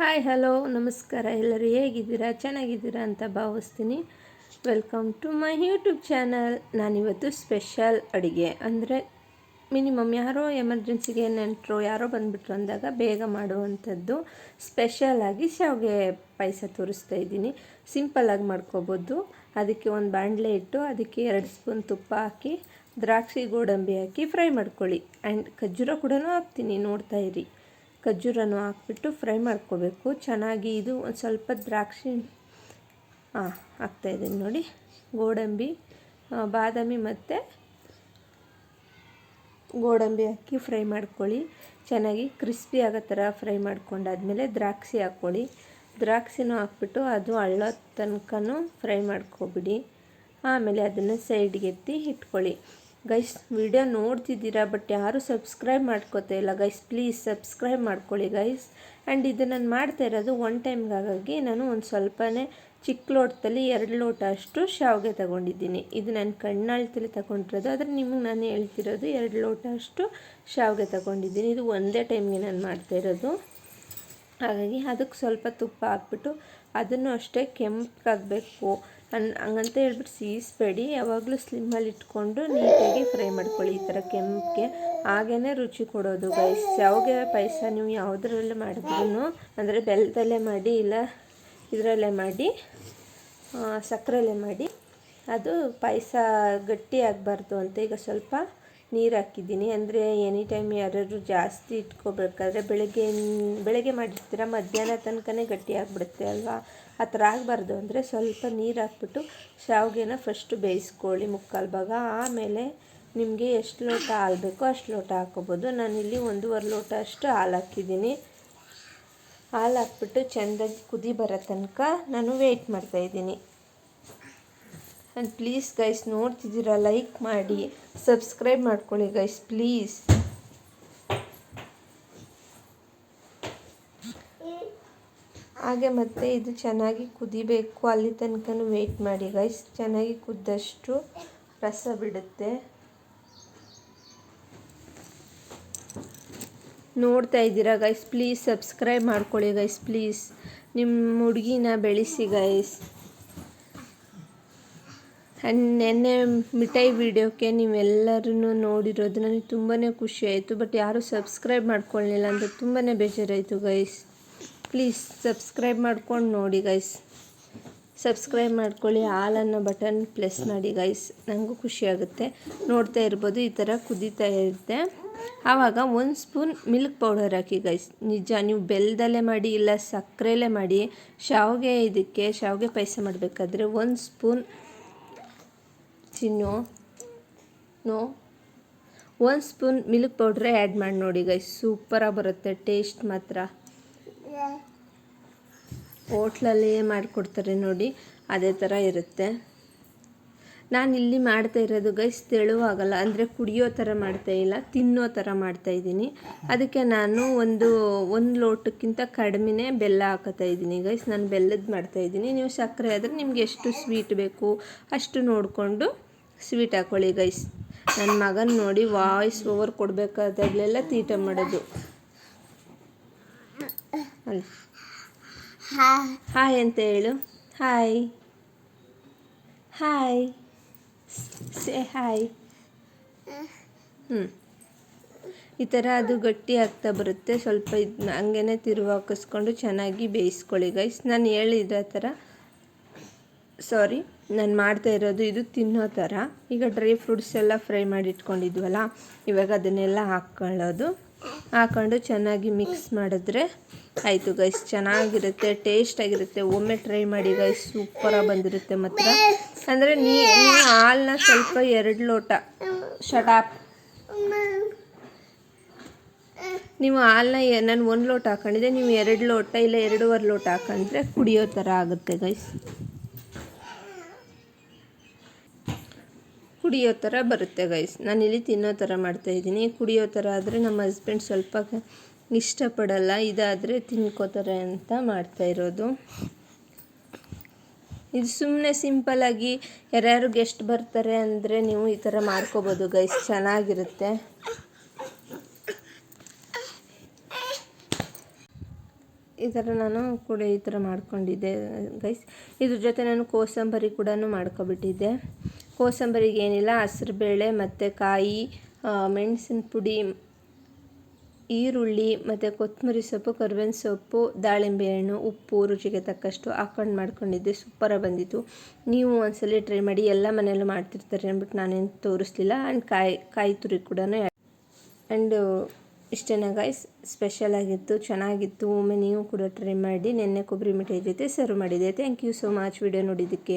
Hi hello ನಮಸ್ಕಾರ. ಎಲ್ಲರೂ ಹೇಗಿದ್ದೀರಾ? ಚೆನ್ನಾಗಿದ್ದೀರಾ ಅಂತ ಭಾವಿಸ್ತೀನಿ. Welcome to my YouTube channel ನಾನಿವತ್ತು ಸ್ಪೆಷಲ್ ಅಡುಗೆ. ಅಂದರೆ ಮಿನಿಮಮ್ ಯಾರೋ ಎಮರ್ಜೆನ್ಸಿಗೆ ನೆಂಟರು ಯಾರೋ ಬಂದುಬಿಟ್ರು ಅಂದಾಗ ಬೇಗ ಮಾಡುವಂಥದ್ದು ಸ್ಪೆಷಲಾಗಿ ಶಾವಿಗೆ ಪಾಯಸ ತೋರಿಸ್ತಾ ಇದ್ದೀನಿ. ಸಿಂಪಲ್ಲಾಗಿ ಮಾಡ್ಕೋಬೋದು. ಅದಕ್ಕೆ ಒಂದು ಬಾಣಲೆ ಇಟ್ಟು ಅದಕ್ಕೆ ಎರಡು ಸ್ಪೂನ್ ತುಪ್ಪ ಹಾಕಿ, ದ್ರಾಕ್ಷಿ ಗೋಡಂಬಿ ಹಾಕಿ ಫ್ರೈ ಮಾಡ್ಕೊಳ್ಳಿ. ಆ್ಯಂಡ್ ಖರ್ಜೂರ ಕೂಡ ಹಾಕ್ತೀನಿ. ನೋಡ್ತಾ ಇರಿ. ಖರ್ಜೂರನೂ ಹಾಕ್ಬಿಟ್ಟು ಫ್ರೈ ಮಾಡ್ಕೋಬೇಕು. ಚೆನ್ನಾಗಿ ಇದು ಒಂದು ಸ್ವಲ್ಪ ದ್ರಾಕ್ಷಿ ಹಾಂ ಹಾಕ್ತಾಯಿದ್ದೀನಿ ನೋಡಿ. ಗೋಡಂಬಿ ಬಾದಾಮಿ ಮತ್ತು ಗೋಡಂಬಿ ಹಾಕಿ ಫ್ರೈ ಮಾಡ್ಕೊಳ್ಳಿ. ಚೆನ್ನಾಗಿ ಕ್ರಿಸ್ಪಿ ಆಗೋ ಥರ ಫ್ರೈ ಮಾಡ್ಕೊಂಡಾದಮೇಲೆ ದ್ರಾಕ್ಷಿ ಹಾಕ್ಕೊಳ್ಳಿ. ದ್ರಾಕ್ಷಿನೂ ಹಾಕ್ಬಿಟ್ಟು ಅದು ಹಳ್ಳೋ ತನಕನೂ ಫ್ರೈ ಮಾಡ್ಕೊಬಿಡಿ. ಆಮೇಲೆ ಅದನ್ನು ಸೈಡ್ಗೆತ್ತಿ ಇಟ್ಕೊಳ್ಳಿ. ಗೈಸ್ ವಿಡಿಯೋ ನೋಡ್ತಿದ್ದೀರಾ ಬಟ್ ಯಾರೂ ಸಬ್ಸ್ಕ್ರೈಬ್ ಮಾಡ್ಕೋತಾ ಇಲ್ಲ. ಗೈಸ್ ಪ್ಲೀಸ್ ಸಬ್ಸ್ಕ್ರೈಬ್ ಮಾಡ್ಕೊಳ್ಳಿ ಗೈಸ್ ಆ್ಯಂಡ್ ಇದು ನಾನು ಮಾಡ್ತಾ ಇರೋದು ಒನ್ ಟೈಮ್ಗಾಗಿ ನಾನು ಒಂದು ಸ್ವಲ್ಪನೇ ಚಿಕ್ಕ ಲೋಟದಲ್ಲಿ ಎರಡು ಲೋಟ ಅಷ್ಟು ಶಾವಿಗೆ ತಗೊಂಡಿದ್ದೀನಿ. ಇದು ನಾನು ಕಣ್ಣಾಳ್ತಲ್ಲಿ ತಗೊಂಡಿರೋದು, ಆದರೆ ನಿಮಗೆ ನಾನು ಹೇಳ್ತಿರೋದು ಎರಡು ಲೋಟ ಅಷ್ಟು ಶಾವಿಗೆ ತಗೊಂಡಿದ್ದೀನಿ. ಇದು ಒಂದೇ ಟೈಮ್ಗೆ ನಾನು ಮಾಡ್ತಾ ಇರೋದು. ಹಾಗಾಗಿ ಅದಕ್ಕೆ ಸ್ವಲ್ಪ ತುಪ್ಪ ಹಾಕ್ಬಿಟ್ಟು ಅದನ್ನು ಅಷ್ಟೇ ಕೆಂಪಗಾಗಬೇಕು ಅನ್ ಹಂಗಂತ ಹೇಳ್ಬಿಟ್ಟು ಸೀಸ್ಬೇಡಿ. ಯಾವಾಗಲೂ ಸ್ಲಿಮ್ಮಲ್ಲಿ ಇಟ್ಕೊಂಡು ನೀಟಾಗಿ ಫ್ರೈ ಮಾಡ್ಕೊಳ್ಳಿ. ಈ ಥರ ಕೆಂಪಿಗೆ ಹಾಗೇ ರುಚಿ ಕೊಡೋದು ಗೈಸ್ ಶಾವಿಗೆ ಪಾಯಸ ನೀವು ಯಾವುದ್ರಲ್ಲಿ ಮಾಡಿದ್ರೂ ಅಂದರೆ ಬೆಲ್ಲದಲ್ಲೇ ಮಾಡಿ ಇಲ್ಲ ಇದರಲ್ಲೇ ಮಾಡಿ ಸಕ್ಕರೆಲ್ಲೇ ಮಾಡಿ, ಅದು ಪಾಯಸ ಗಟ್ಟಿ ಆಗಬಾರ್ದು ಅಂತ. ಈಗ ಸ್ವಲ್ಪ ನೀರು ಹಾಕಿದ್ದೀನಿ. ಅಂದರೆ ಎನಿ ಟೈಮ್ ಯಾರಾದರೂ ಜಾಸ್ತಿ ಇಟ್ಕೋಬೇಕಾದ್ರೆ ಬೆಳಗ್ಗೆ ಬೆಳಗ್ಗೆ ಮಾಡಿರ್ತೀರ ಮಧ್ಯಾಹ್ನ ತನಕನೇ ಗಟ್ಟಿ ಆಗಿಬಿಡುತ್ತೆ ಅಲ್ವಾ? ಆ ಥರ ಆಗಬಾರ್ದು. ಅಂದರೆ ಸ್ವಲ್ಪ ನೀರು ಹಾಕ್ಬಿಟ್ಟು ಶಾವಿಗೆನ ಫಸ್ಟು ಬೇಯಿಸ್ಕೊಳ್ಳಿ ಮುಕ್ಕಾಲು ಭಾಗ. ಆಮೇಲೆ ನಿಮಗೆ ಎಷ್ಟು ಲೋಟ ಹಾಲು ಬೇಕೋ ಅಷ್ಟು ಲೋಟ ಹಾಕೋಬೋದು ನಾನಿಲ್ಲಿ ಒಂದೂವರೆ ಲೋಟ ಅಷ್ಟು ಹಾಲು ಹಾಕಿದ್ದೀನಿ. ಹಾಲು ಹಾಕ್ಬಿಟ್ಟು ಚೆಂದಾಗಿ ಕುದಿ ಬರೋ ತನಕ ನಾನು ವೆಯ್ಟ್ ಮಾಡ್ತಾಯಿದ್ದೀನಿ ಆ್ಯಂಡ್ ಪ್ಲೀಸ್ ಗೈಸ್ ನೋಡ್ತಿದ್ದೀರಾ? ಲೈಕ್ ಮಾಡಿ ಸಬ್ಸ್ಕ್ರೈಬ್ ಮಾಡ್ಕೊಳ್ಳಿ ಗೈಸ್ ಪ್ಲೀಸ್ ಹಾಗೆ ಮತ್ತೆ ಇದು ಚೆನ್ನಾಗಿ ಕುದಿಬೇಕು. ಅಲ್ಲಿ ತನಕ ವೇಟ್ ಮಾಡಿ ಗೈಸ್ ಚೆನ್ನಾಗಿ ಕುದ್ದಷ್ಟು ರಸ ಬಿಡುತ್ತೆ. ನೋಡ್ತಾ ಇದ್ದೀರಾ ಗೈಸ್ ಪ್ಲೀಸ್ ಸಬ್ಸ್ಕ್ರೈಬ್ ಮಾಡ್ಕೊಳ್ಳಿ ಗೈಸ್ ಪ್ಲೀಸ್ ನಿಮ್ಮ ಹುಡುಗಿನ ಬೆಳೆಸಿ ಗೈಸ್ ನೆನ್ನೆ ಮಿಠಾಯಿ ವಿಡಿಯೋಕ್ಕೆ ನೀವೆಲ್ಲರೂ ನೋಡಿರೋದು ನನಗೆ ತುಂಬಾ ಖುಷಿ ಆಯಿತು. ಬಟ್ ಯಾರೂ ಸಬ್ಸ್ಕ್ರೈಬ್ ಮಾಡ್ಕೊಳ್ಳಿಲ್ಲ ಅಂತ ತುಂಬಾ ಬೇಜಾರಾಯಿತು ಗೈಸ್ ಪ್ಲೀಸ್ ಸಬ್ಸ್ಕ್ರೈಬ್ ಮಾಡ್ಕೊಂಡು ನೋಡಿ ಗೈಸ್ ಸಬ್ಸ್ಕ್ರೈಬ್ ಮಾಡ್ಕೊಳ್ಳಿ ಹಾಲನ್ನು ಬಟನ್ ಪ್ಲೆಸ್ ಮಾಡಿ ಗೈಸ್ ನನಗೂ ಖುಷಿಯಾಗುತ್ತೆ ನೋಡ್ತಾ ಇರ್ಬೋದು, ಈ ಥರ ಕುದೀತಾ ಇರುತ್ತೆ. ಆವಾಗ ಒಂದು ಸ್ಪೂನ್ ಮಿಲ್ಕ್ ಪೌಡರ್ ಹಾಕಿ ಗೈಸ್ ನಿಜ, ನೀವು ಬೆಲ್ಲದಲ್ಲೇ ಮಾಡಿ, ಇಲ್ಲ ಸಕ್ಕರೆಲೇ ಮಾಡಿ, ಶಾವಿಗೆ ಇದಕ್ಕೆ, ಶಾವಿಗೆ ಪಾಯಸ ಮಾಡಬೇಕಾದ್ರೆ ಒಂದು ಸ್ಪೂನ್ ಚಿನ್ನು ನೋ. ಒಂದು ಸ್ಪೂನ್ ಮಿಲ್ಕ್ ಪೌಡ್ರೇ ಆ್ಯಡ್ ಮಾಡಿ ನೋಡಿ ಗೈ ಸೂಪರಾಗಿ ಬರುತ್ತೆ, ಟೇಸ್ಟ್ ಮಾತ್ರ. ಹೋಟ್ಲಲ್ಲಿ ಮಾಡಿಕೊಡ್ತಾರೆ ನೋಡಿ, ಅದೇ ಥರ ಇರುತ್ತೆ. ನಾನು ಇಲ್ಲಿ ಮಾಡ್ತಾ ಇರೋದು ಗೈಸ್ ತೆಳುವಾಗಲ್ಲ, ಅಂದರೆ ಕುಡಿಯೋ ಥರ ಮಾಡ್ತಾ ಇಲ್ಲ, ತಿನ್ನೋ ಥರ ಮಾಡ್ತಾ ಇದ್ದೀನಿ. ಅದಕ್ಕೆ ನಾನು ಒಂದು ಒಂದು ಲೋಟಕ್ಕಿಂತ ಕಡಿಮೆನೇ ಬೆಲ್ಲ ಹಾಕೋತಾ ಇದ್ದೀನಿ ಗೈಸ್ ನಾನು ಬೆಲ್ಲದ ಮಾಡ್ತಾ ಇದ್ದೀನಿ. ನೀವು ಸಕ್ಕರೆ ಆದರೆ ನಿಮ್ಗೆ ಎಷ್ಟು ಸ್ವೀಟ್ ಬೇಕು ಅಷ್ಟು ನೋಡಿಕೊಂಡು ಸ್ವೀಟ್ ಹಾಕ್ಕೊಳ್ಳಿ ಗೈಸ್ ನನ್ನ ಮಗನ ನೋಡಿ ವಾಯ್ಸ್ ಓವರ್ ಕೊಡಬೇಕಾದಾಗಲೆಲ್ಲ ತೀಟ ಮಾಡೋದು. ಅಲ್ಲಿ ಹಾಯ್ ಅಂತ ಹೇಳು. ಹಾಯ್ ಹಾಯ್ ಸೇ ಹಾಯ್ ಹ್ಞೂ ಈ ಥರ ಅದು ಗಟ್ಟಿ ಆಗ್ತಾ ಬರುತ್ತೆ. ಸ್ವಲ್ಪ ಇದು ಹಂಗೇ ತಿರುವು ಹಾಕಿಸ್ಕೊಂಡು ಚೆನ್ನಾಗಿ ಬೇಯಿಸ್ಕೊಳ್ಳಿ ಗೈಸ್ ನಾನು ಹೇಳಿದ ಥರ ಸಾರಿ ನಾನು ಮಾಡ್ತಾ ಇರೋದು ಇದು ತಿನ್ನೋ ಥರ ಈಗ ಡ್ರೈ ಫ್ರೂಟ್ಸ್ ಎಲ್ಲ ಫ್ರೈ ಮಾಡಿ ಇಟ್ಕೊಂಡಿದ್ವಲ್ಲ, ಇವಾಗ ಅದನ್ನೆಲ್ಲ ಹಾಕ್ಕೊಳ್ಳೋದು ಹಾಕೊಂಡು ಚೆನ್ನಾಗಿ ಮಿಕ್ಸ್ ಮಾಡಿದ್ರೆ ಆಯಿತು ಗೈಸ್ ಚೆನ್ನಾಗಿರುತ್ತೆ ಟೇಸ್ಟಾಗಿರುತ್ತೆ ಒಮ್ಮೆ ಟ್ರೈ ಮಾಡಿ ಗೈಸ್ ಸೂಪರಾಗಿ ಬಂದಿರುತ್ತೆ ಮಾತ್ರ. ಅಂದರೆ ನೀ ಹಾಲನ್ನ ಸ್ವಲ್ಪ ಎರಡು ಲೋಟ ಶಟಾಪ್ ನೀವು ಹಾಲನ್ನ ನಾನು ಒಂದು ಲೋಟ ಹಾಕೊಂಡಿದ್ದೆ, ನೀವು ಎರಡು ಲೋಟ ಇಲ್ಲ ಎರಡೂವರೆ ಲೋಟ ಹಾಕೊಂಡ್ರೆ ಕುಡಿಯೋ ಥರ ಆಗುತ್ತೆ ಗೈಸ್ ಕುಡಿಯೋ ಥರ ಬರುತ್ತೆ ಗೈಸ್ ನಾನಿಲ್ಲಿ ತಿನ್ನೋ ಥರ ಮಾಡ್ತಾಯಿದ್ದೀನಿ ಕುಡಿಯೋ ಥರ ಆದರೆ ನಮ್ಮ ಹಸ್ಬೆಂಡ್ ಸ್ವಲ್ಪ ಇಷ್ಟಪಡಲ್ಲ. ಇದಾದರೆ ತಿನ್ಕೋತಾರೆ ಅಂತ ಮಾಡ್ತಾ ಇರೋದು. ಇದು ಸುಮ್ಮನೆ ಸಿಂಪಲ್ಲಾಗಿ ಯಾರ್ಯಾರು ಗೆಸ್ಟ್ ಬರ್ತಾರೆ ಅಂದರೆ ನೀವು ಈ ಥರ ಮಾಡ್ಕೋಬೋದು ಗೈಸ್ ಚೆನ್ನಾಗಿರುತ್ತೆ. ಈ ಥರ ನಾನು ಕೂಡ ಈ ಥರ ಮಾಡ್ಕೊಂಡಿದ್ದೆ ಗೈಸ್ ಇದ್ರ ಜೊತೆ ನಾನು ಕೋಸಂಬರಿ ಕೂಡ ಮಾಡ್ಕೊಬಿಟ್ಟಿದ್ದೆ. ಕೋಸಂಬರಿಗೆ ಏನಿಲ್ಲ, ಹಸ್ರು ಬೇಳೆ ಮತ್ತು ಕಾಯಿ ಮೆಣಸಿನ ಪುಡಿ, ಈರುಳ್ಳಿ ಮತ್ತು ಕೊತ್ತಂಬರಿ ಸೊಪ್ಪು, ಕರ್ಬೇವಿನ ಸೊಪ್ಪು, ದಾಳಿಂಬೆ ಹಣ್ಣು, ಉಪ್ಪು ರುಚಿಗೆ ತಕ್ಕಷ್ಟು ಹಾಕೊಂಡು ಮಾಡ್ಕೊಂಡಿದ್ದೆ. ಸೂಪರಾಗಿ ಬಂದಿತ್ತು. ನೀವು ಒಂದ್ಸಲ ಟ್ರೈ ಮಾಡಿ, ಎಲ್ಲ ಮನೆಯಲ್ಲೂ ಮಾಡ್ತಿರ್ತಾರೆ ಅಂದ್ಬಿಟ್ಟು ನಾನೇನು ತೋರಿಸ್ಲಿಲ್ಲ. ಆ್ಯಂಡ್ ಕಾಯಿ ಕಾಯಿ ತುರಿ ಕೂಡ ಆ್ಯಂಡ್ ಇಷ್ಟೇನ ಗಾಯ್ಸ್ ಸ್ಪೆಷಲ್ ಆಗಿತ್ತು, ಚೆನ್ನಾಗಿತ್ತು. ಒಮ್ಮೆ ನೀವು ಕೂಡ ಟ್ರೈ ಮಾಡಿ, ನೆನ್ನೆ ಕೊಬ್ಬರಿ ಮಿಠಾಯಿ ಜೊತೆ ಸರ್ವ್ ಮಾಡಿದೆ thank you so much video ನೋಡಿದ್ದಕ್ಕೆ.